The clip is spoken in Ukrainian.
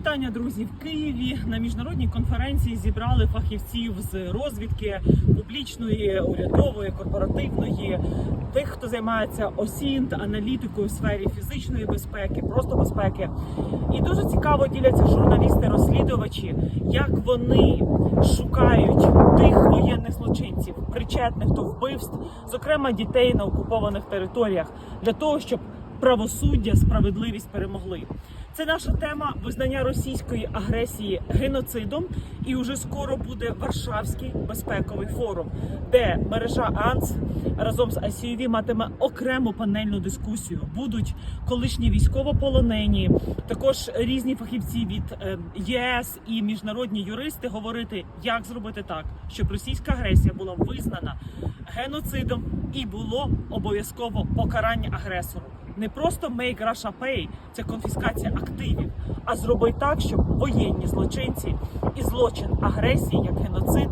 Вітання, друзі! В Києві на міжнародній конференції зібрали фахівців з розвідки публічної, урядової, корпоративної, тих, хто займається осінт, аналітикою в сфері фізичної безпеки, просто безпеки. І дуже цікаво діляться журналісти-розслідувачі, як вони шукають тих воєнних злочинців, причетних до вбивств, зокрема дітей на окупованих територіях, для того, щоб правосуддя, справедливість перемогли. Це наша тема визнання російської агресії геноцидом. І уже скоро буде Варшавський безпековий форум, де мережа АНС разом з ICUV матиме окрему панельну дискусію. Будуть колишні військовополонені, також різні фахівці від е, ЄС і міжнародні юристи говорити, як зробити так, щоб російська агресія була визнана геноцидом і було обов'язково покарання агресору. Не просто make Russia pay – це конфіскація активів, а зроби так, щоб воєнні злочинці і злочин агресії як геноцид